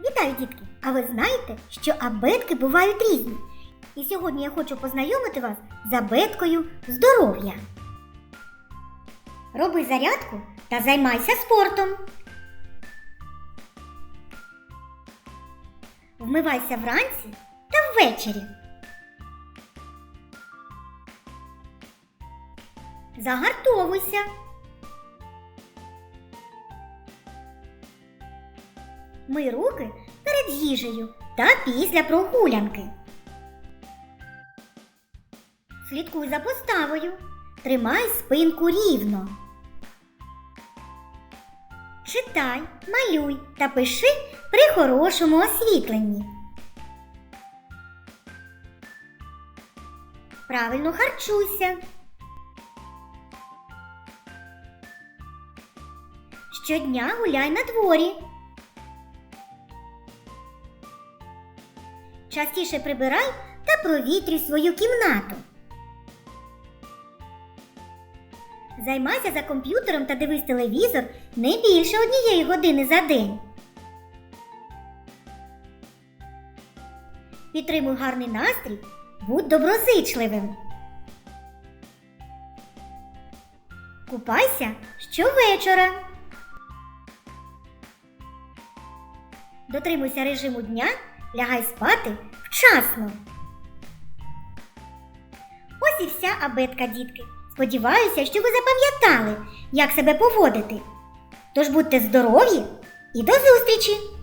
Вітаю, дітки! А ви знаєте, що абетки бувають різні? І сьогодні я хочу познайомити вас з абеткою здоров'я. Роби зарядку та займайся спортом. Вмивайся вранці та ввечері. Загартовуйся. Мий руки перед їжею та після прогулянки. Слідкуй за поставою. Тримай спинку рівно. Читай, малюй та пиши при хорошому освітленні. Правильно харчуйся. Щодня гуляй на дворі. Частіше прибирай та провітрюй свою кімнату. Займайся за комп'ютером та дивись телевізор не більше однієї години за день. Підтримуй гарний настрій, будь доброзичливим. Купайся щовечора. Дотримуйся режиму дня, лягай спати вчасно. Ось і вся абетка, дітки. Сподіваюся, що ви запам'ятали, як себе поводити. Тож будьте здорові і до зустрічі!